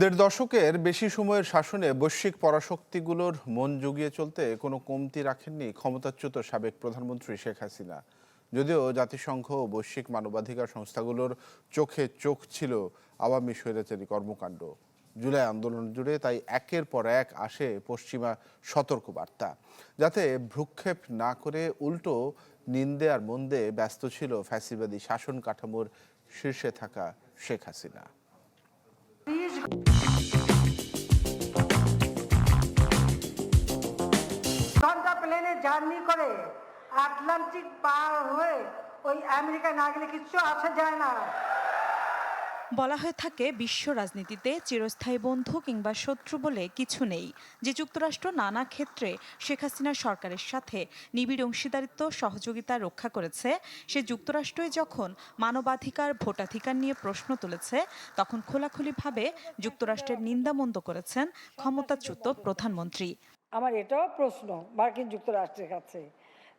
দেড় দশকের বেশি সময়ের শাসনে বৈশ্বিক পরাশক্তিগুলোর মন জুগিয়ে চলতে কোনো কমতি রাখেননি ক্ষমতাচ্যুত সাবেক প্রধানমন্ত্রী শেখ হাসিনা। যদিও জাতিসংঘ ও বৈশ্বিক মানবাধিকার সংস্থাগুলোর চোখে চোখ ছিল আওয়ামী স্বৈরাচারী কর্মকাণ্ড। জুলাই আন্দোলন জুড়ে তাই একের পর এক আসে পশ্চিমা সতর্কবার্তা। যাতে ভ্রুক্ষেপ না করে উল্টো নিন্দে আর মন্দে ব্যস্ত ছিল ফ্যাসিবাদী শাসন কাঠামোর শীর্ষে থাকা শেখ হাসিনা। ঘণ্টা প্লেনে জার্নি করে আটলান্টিক পার হয়ে ওই আমেরিকা না গেলে কিচ্ছু আসা যায় না। বলা হয়ে থাকে, বিশ্ব রাজনীতিতে চিরস্থায়ী বন্ধু কিংবা শত্রু বলে কিছু নেই। যে যুক্তরাষ্ট্র নানা ক্ষেত্রে শেখ হাসিনার সরকারের সাথে নিবিড় অংশীদারিত্ব, সহযোগিতা রক্ষা করেছে, সে যুক্তরাষ্ট্রই যখন মানবাধিকার, ভোটাধিকার নিয়ে প্রশ্ন তুলেছে, তখন খোলাখুলিভাবে যুক্তরাষ্ট্রের নিন্দামন্দ করেছেন ক্ষমতাচ্যুত প্রধানমন্ত্রী। আমার এটাও প্রশ্ন, মার্কিন যুক্তরাষ্ট্রের কাছে।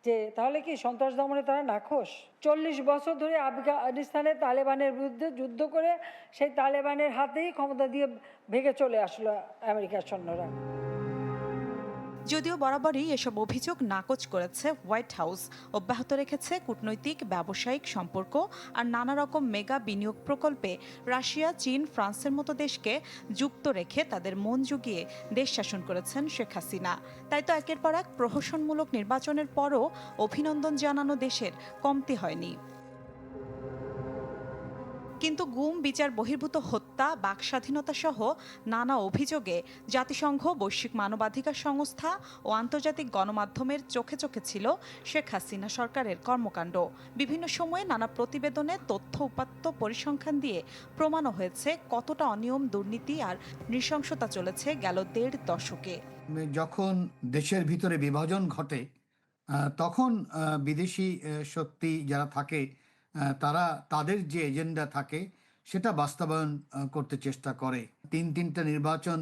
যে তাহলে কি সন্ত্রাস দমনে তারা নাখোশ? চল্লিশ বছর ধরে আফগানিস্তানে তালেবানের বিরুদ্ধে যুদ্ধ করে সেই তালেবানের হাতেই ক্ষমতা দিয়ে ভেঙে চলে আসলো আমেরিকার সৈন্যরা। যদিও বরাবরই এসব অভিযোগ নাকচ করেছে হোয়াইট হাউস, অব্যাহত রেখেছে কূটনৈতিক, ব্যবসায়িক সম্পর্ক আর নানা রকম মেগা বিনিয়োগ প্রকল্পে রাশিয়া, চীন, ফ্রান্সের মতো দেশকে যুক্ত রেখে তাদের মন জুগিয়ে দেশ শাসন করেছেন শেখ হাসিনা। তাই তো একের পর এক প্রহসনমূলক নির্বাচনের পরও অভিনন্দন জানানো দেশের কমতি হয়নি। কিন্তু গুম, বিচার, বহির্ভূত হত্যা বাকস্বাধীনতা সহ নানা অভিযোগে জাতিসংঘ, বৈশ্বিক মানবাধিকার সংস্থা ও আন্তর্জাতিক গণমাধ্যমের চোখে চোখে ছিল শেখ হাসিনা সরকারের কর্মকাণ্ড। বিভিন্ন সময়ে নানা প্রতিবেদনে তথ্য উপাত্ত পরিসংখ্যান দিয়ে প্রমাণও হয়েছে কতটা অনিয়ম, দুর্নীতি আর নৃশংসতা চলেছে গেল দেড় দশকে। যখন দেশের ভিতরে বিভাজন ঘটে তখন বিদেশি শক্তি যারা থাকে তারা তাদের যে এজেন্ডা থাকে সেটা বাস্তবায়ন করতে চেষ্টা করে। তিন তিনটা নির্বাচন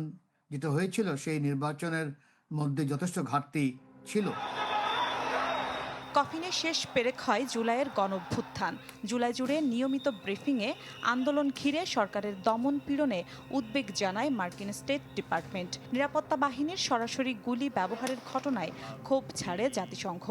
যেটা হয়েছিল সেই নির্বাচনের মধ্যে যথেষ্ট ঘাটতি ছিল। কফিনে শেষ পেরেক হয় জুলাইয়ের গণভ্যুত্থান। জুলাই জুড়ে নিয়মিত ব্রিফিংয়ে আন্দোলন ঘিরে সরকারের দমন পীড়নে উদ্বেগ জানায় মার্কিন স্টেট ডিপার্টমেন্ট। নিরাপত্তা বাহিনীর সরাসরি গুলি ব্যবহারের ঘটনায় ক্ষোভ ছাড়ে জাতিসংঘ।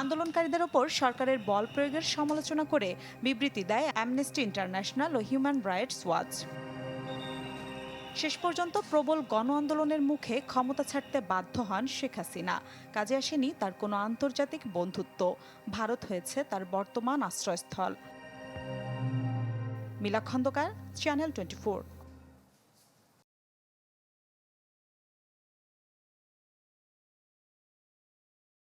আন্দোলনকারীদের ওপর সরকারের বল প্রয়োগের সমালোচনা করে বিবৃতি দেয় অ্যামনেস্টি ইন্টারন্যাশনাল ও হিউম্যান রাইটস ওয়াচ শেষ পর্যন্ত প্রবল গণ আন্দোলনের মুখে ক্ষমতা ছাড়তে বাধ্য হন শেখ হাসিনা। কাজে আসেনি তার কোনো আন্তর্জাতিক বন্ধুত্ব। ভারত হয়েছে তার বর্তমান আশ্রয়স্থল। মিলা খন্দকার চ্যানেল টোয়েন্টি